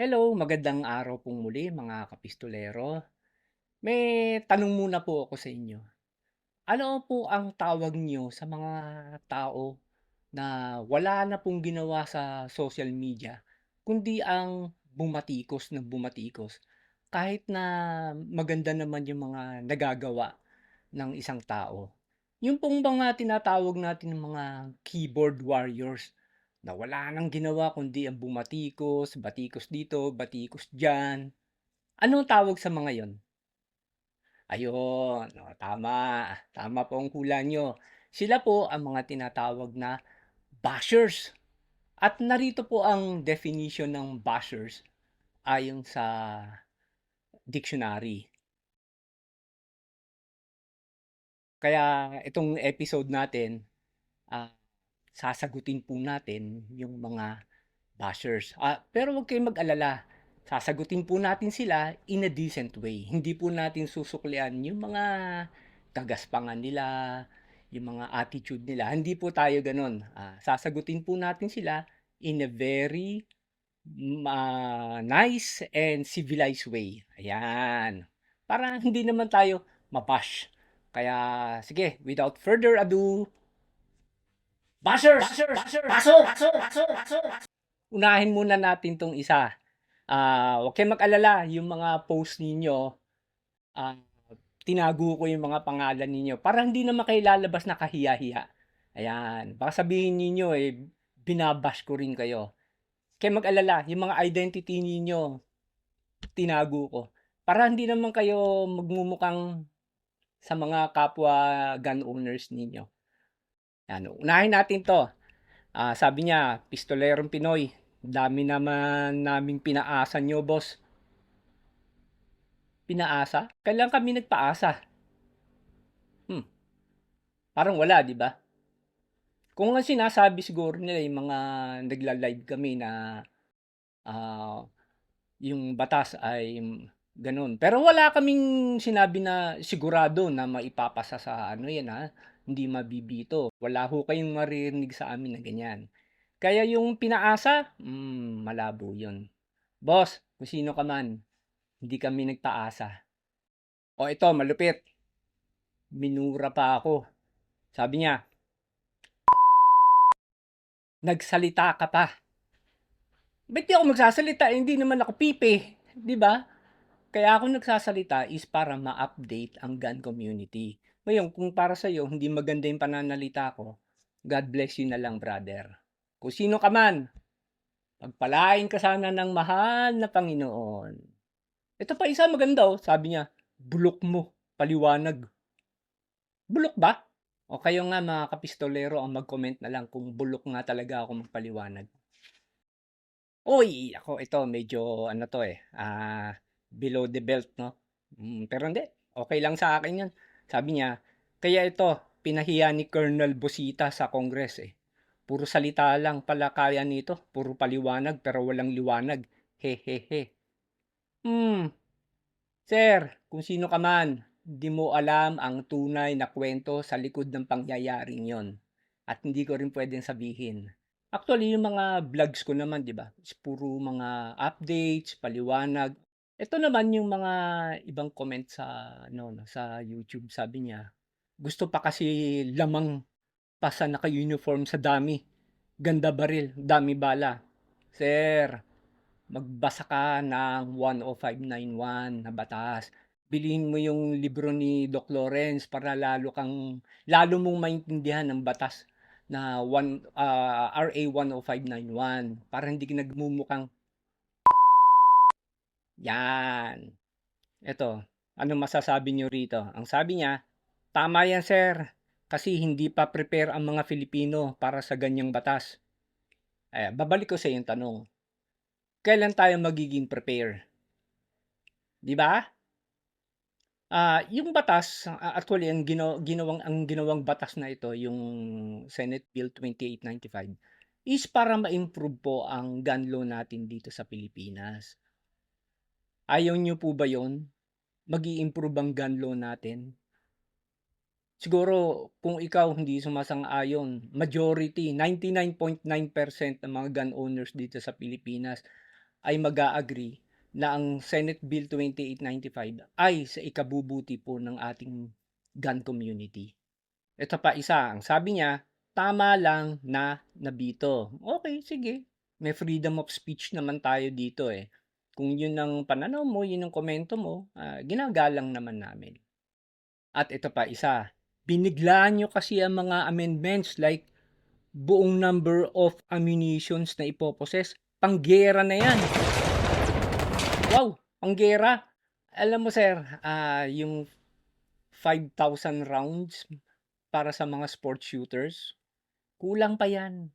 Hello, magandang araw pong muli mga kapistolero. May tanong muna po ako sa inyo. Ano po ang tawag niyo sa mga tao na wala na pong ginawa sa social media kundi ang bumatikos ng bumatikos kahit na maganda naman yung mga nagagawa ng isang tao? Yung pong mga tinatawag natin ng mga keyboard warriors na wala nang ginawa kundi ang bumatikos, batikos dito, batikos diyan. Anong tawag sa mga yon? Ayun, oh, tama. Tama po ang hula niyo. Sila po ang mga tinatawag na bashers. At narito po ang definition ng bashers ayon sa dictionary. Kaya itong episode natin, ah, sasagutin po natin yung mga bashers. Ah, pero huwag kayong mag-alala. Sasagutin po natin sila in a decent way. Hindi po natin susuklian yung mga kagaspangan nila, yung mga attitude nila. Hindi po tayo ganun. Ah, sasagutin po natin sila in a very uh, nice and civilized way. Ayan. Para hindi naman tayo mabash. Kaya, sige, without further ado, bashers! Bashers! Bashers! Baso! Baso! Baso! Baso! Unahin muna natin tong isa. Ah, uh, huwag kayong mag-alala, yung mga post ninyo, ah, uh, tinago ko yung mga pangalan ninyo para hindi na kayo lalabas na kahiya-hiya. Ayan, baka sabihin ninyo eh, binabash ko rin kayo. Kaya mag-alala, yung mga identity ninyo, tinago ko. Para hindi naman kayo magmumukhang sa mga kapwa gun owners ninyo. Yan, unahin natin to. Uh, sabi niya, pistolerong Pinoy, dami naman naming pinaasa nyo, boss. Pinaasa? Kailan kami nagpaasa? Hmm. Parang wala, di ba? Kung ang sinasabi siguro nila yung mga nagla-live kami na uh, yung batas ay ganun. Pero wala kaming sinabi na sigurado na maipapasa sa ano yan ha. Hindi mabibito. Wala ho kayong maririnig sa amin na ganyan. Kaya yung pinaasa, mm, malabo yun. Boss, kung sino ka man, hindi kami nagpaasa. O ito, malupit. Minura pa ako. Sabi niya, nagsalita ka pa. Ba't di ako magsasalita? Eh, hindi naman ako pipi. Di ba? Kaya ako nagsasalita is para ma-update ang gun community. Ngayon, kung para sa iyo hindi maganda yung pananalita ko, God bless you na lang, brother. Kung sino ka man, pagpalain ka sana ng mahal na Panginoon. Ito pa isa maganda oh, sabi niya, bulok mo, paliwanag. Bulok ba? O kayo nga mga kapistolero ang mag-comment na lang kung bulok nga talaga ako magpaliwanag. Oy, ako ito medyo ano to eh, uh, below the belt no. Mm, pero hindi, okay lang sa akin 'yan. Sabi niya, kaya ito pinahiya ni Colonel Busita sa Congress eh. Puro salita lang pala kaya nito. Puro paliwanag pero walang liwanag. Hehehe. Hmm. Sir, kung sino ka man, hindi mo alam ang tunay na kwento sa likod ng pangyayaring yon. At hindi ko rin pwedeng sabihin. Actually, yung mga vlogs ko naman, di ba? Puro mga updates, paliwanag. Ito naman yung mga ibang comment sa ano, no, sa YouTube, sabi niya. Gusto pa kasi lamang pa sa naka-uniform sa dami. Ganda baril, dami bala. Sir, magbasa ka ng 10591 na batas. Bilhin mo yung libro ni Doc Lawrence para lalo kang lalo mong maintindihan ng batas na one, uh, RA 10591 para hindi ka nagmumukhang yan. Ito, ano masasabi niyo rito? Ang sabi niya, tama yan sir, kasi hindi pa prepare ang mga Filipino para sa ganyang batas. Eh, babalik ko sa yung tanong. Kailan tayo magiging prepare? 'Di ba? Ah, uh, yung batas uh, actually ang gino, ginawang ang ginawang batas na ito, yung Senate Bill 2895 is para ma-improve po ang gun law natin dito sa Pilipinas. Ayaw niyo po ba 'yon? Magi-improve ang gun law natin? Siguro kung ikaw hindi sumasang-ayon, majority, 99.9% ng mga gun owners dito sa Pilipinas ay mag-a-agree na ang Senate Bill 2895 ay sa ikabubuti po ng ating gun community. Ito pa isa, ang sabi niya, tama lang na nabito. Okay, sige. May freedom of speech naman tayo dito eh. Kung yun ang pananaw mo, yun ang komento mo, ah, ginagalang naman namin. At ito pa isa, biniglaan nyo kasi ang mga amendments like buong number of ammunitions na ipoposes. Panggera na yan. Wow, panggera. Alam mo sir, ah, yung 5,000 rounds para sa mga sport shooters, kulang pa yan.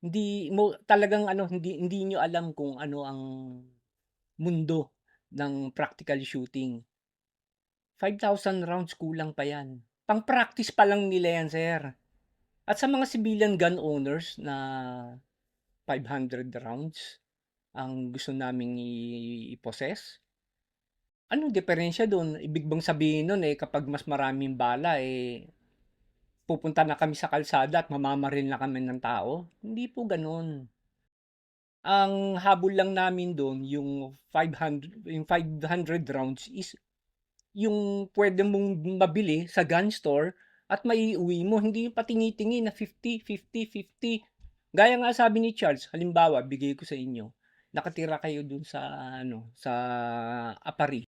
Hindi mo talagang ano, hindi hindi niyo alam kung ano ang mundo ng practical shooting. 5,000 rounds kulang pa yan. Pang-practice pa lang nila yan, sir. At sa mga civilian gun owners na 500 rounds ang gusto naming i-possess, anong diferensya doon? Ibig bang sabihin nun eh, kapag mas maraming bala eh, pupunta na kami sa kalsada at mamamaril na kami ng tao? Hindi po ganun. Ang habol lang namin doon, yung 500, yung 500 rounds is yung pwede mong mabili sa gun store at maiuwi mo. Hindi yung patingi-tingi na 50, 50, 50. Gaya nga sabi ni Charles, halimbawa, bigay ko sa inyo, nakatira kayo dun sa, ano, sa Apari.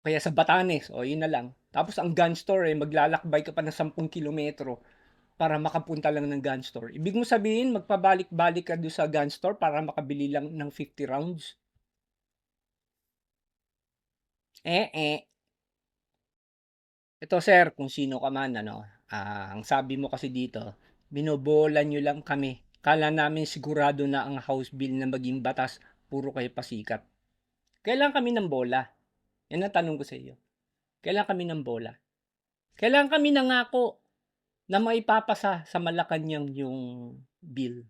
Kaya sa Batanes, o yun na lang. Tapos ang gun store, eh, maglalakbay ka pa ng 10 kilometro para makapunta lang ng gun store. Ibig mo sabihin, magpabalik-balik ka doon sa gun store para makabili lang ng 50 rounds? Eh, eh. Ito sir, kung sino ka man, ano, ah, ang sabi mo kasi dito, binobola nyo lang kami. Kala namin sigurado na ang House Bill na maging batas, puro kayo pasikat. Kailan kami ng bola? Yan ang tanong ko sa iyo. Kailan kami ng bola? Kailan kami nangako na maipapasa sa Malacanang yung bill?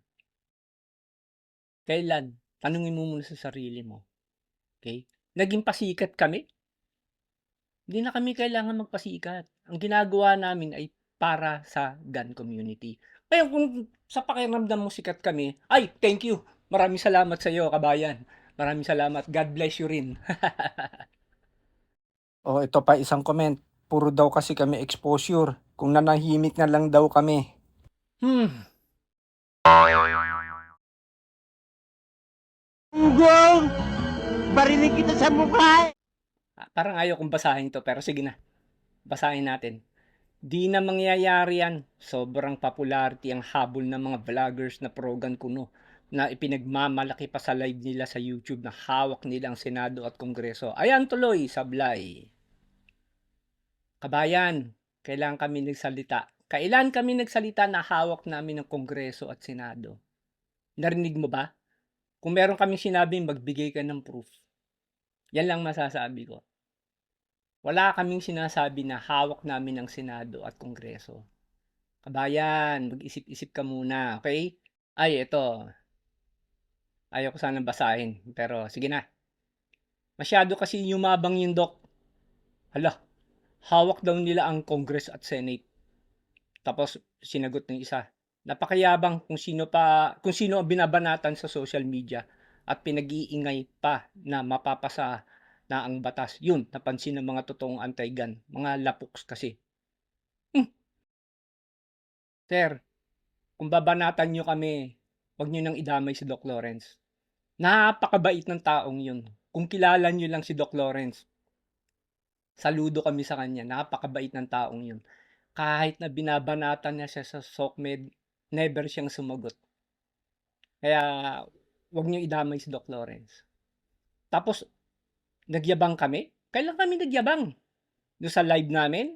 Kailan? Tanungin mo muna sa sarili mo. Okay? Naging pasikat kami? Hindi na kami kailangan magpasikat. Ang ginagawa namin ay para sa gun community. Kaya kung sa pakiramdam mo sikat kami, ay, thank you. Maraming salamat sa iyo, kabayan. Maraming salamat. God bless you rin. oh, ito pa isang comment. Puro daw kasi kami exposure. Kung nanahimik na lang daw kami. Hmm. Gunggong! Barinig kita sa mukha! Ah, Parang ayaw kong basahin to, pero sige na. Basahin natin. Di na mangyayari yan. Sobrang popularity ang habol ng mga vloggers na progan kuno na ipinagmamalaki pa sa live nila sa YouTube na hawak nila ang Senado at Kongreso. Ayan tuloy, sablay. Kabayan, kailan kami nagsalita? Kailan kami nagsalita na hawak namin ng Kongreso at Senado? Narinig mo ba? Kung meron kaming sinabing magbigay ka ng proof. Yan lang masasabi ko. Wala kaming sinasabi na hawak namin ng Senado at Kongreso. Kabayan, mag-isip-isip ka muna, okay? Ay, ito. Ayaw ko sanang basahin, pero sige na. Masyado kasi yumabang yung doc. Hala, hawak daw nila ang Congress at Senate. Tapos sinagot ng isa. Napakayabang kung sino pa kung sino ang binabanatan sa social media at pinag-iingay pa na mapapasa na ang batas. Yun, napansin ng mga totoong anti-gun. Mga lapuks kasi. Hmm. Sir, kung babanatan nyo kami, wag nyo nang idamay si Doc Lawrence. Napakabait ng taong yun. Kung kilala nyo lang si Doc Lawrence, saludo kami sa kanya. Napakabait ng taong yun. Kahit na binabanatan niya siya sa SOCMED, never siyang sumagot. Kaya, wag nyo idamay si Doc Lawrence. Tapos, nagyabang kami? Kailan kami nagyabang? Doon sa live namin?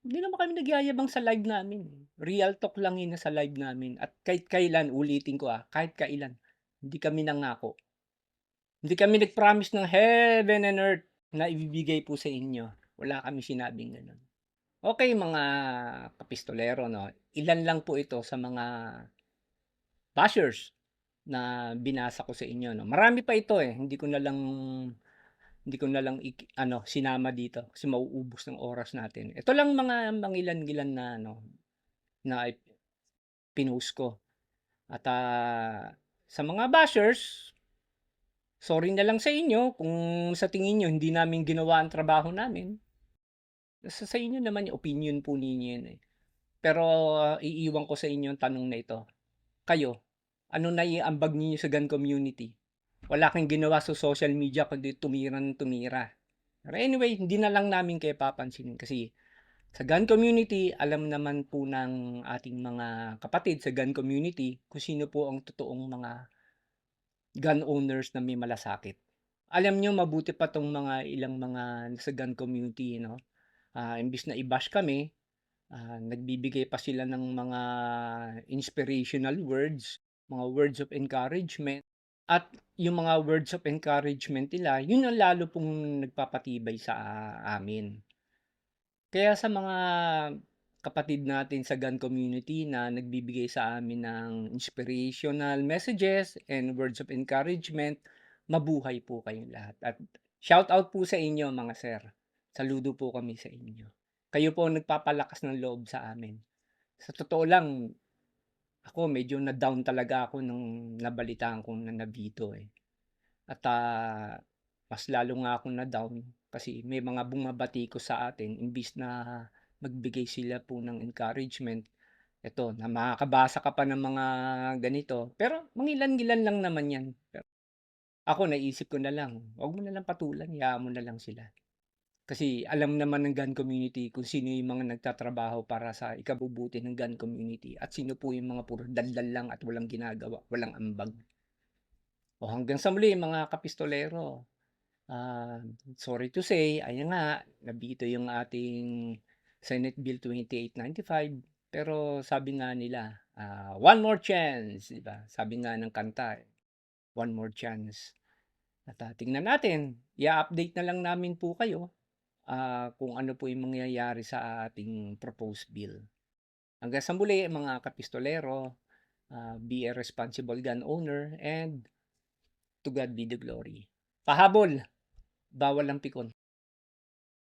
Hindi naman kami nagyayabang sa live namin. Real talk lang yun sa live namin. At kahit kailan, ulitin ko ah, kahit kailan, hindi kami nangako. Hindi kami nag-promise ng heaven and earth na ibibigay po sa inyo. Wala kami sinabing ganun. Okay mga kapistolero, no? ilan lang po ito sa mga bashers na binasa ko sa inyo. No? Marami pa ito eh. Hindi ko na lang hindi ko na lang ano sinama dito kasi mauubos ng oras natin. Ito lang mga mangilan-gilan na ano na pinost ko. At ah, sa mga bashers, Sorry na lang sa inyo kung sa tingin niyo hindi namin ginawa ang trabaho namin. Nasa sa inyo naman yung opinion po ninyo yun, eh. Pero iiwan ko sa inyo ang tanong na ito. Kayo, ano naiambag ninyo sa gun community? Wala kang ginawa sa social media kundi tumira ng tumira. Pero anyway, hindi na lang namin kayo papansinin kasi sa gun community, alam naman po ng ating mga kapatid sa gun community kung sino po ang totoong mga gun owners na may malasakit. Alam nyo, mabuti pa tong mga ilang mga sa gun community, no? Ah, imbis na i-bash kami, ah, nagbibigay pa sila ng mga inspirational words, mga words of encouragement. At yung mga words of encouragement nila, yun ang lalo pong nagpapatibay sa amin. Kaya sa mga kapatid natin sa gun community na nagbibigay sa amin ng inspirational messages and words of encouragement, mabuhay po kayong lahat. At shout out po sa inyo mga sir. Saludo po kami sa inyo. Kayo po ang nagpapalakas ng loob sa amin. Sa totoo lang, ako medyo na-down talaga ako nung nabalitaan kong na nabito eh. At ah, mas lalo nga akong na-down kasi may mga bumabati ko sa atin imbis na magbigay sila po ng encouragement. Ito, na makakabasa ka pa ng mga ganito. Pero mangilan-ngilan lang naman yan. Pero ako naisip ko na lang, wag mo na lang patulan, hayaan mo na lang sila. Kasi alam naman ng gun community kung sino yung mga nagtatrabaho para sa ikabubuti ng gun community at sino po yung mga puro daldal lang at walang ginagawa, walang ambag. O hanggang sa muli mga kapistolero. Ah, sorry to say, ayan nga, nabito yung ating Senate Bill 2895. Pero sabi nga nila, ah, one more chance, di ba? Sabi nga ng kanta, one more chance. At ah, tingnan natin, i-update na lang namin po kayo ah, kung ano po yung mangyayari sa ating proposed bill. Hanggang sa muli mga kapistolero, ah, be a responsible gun owner and to God be the glory. Pahabol, bawal ang pikon.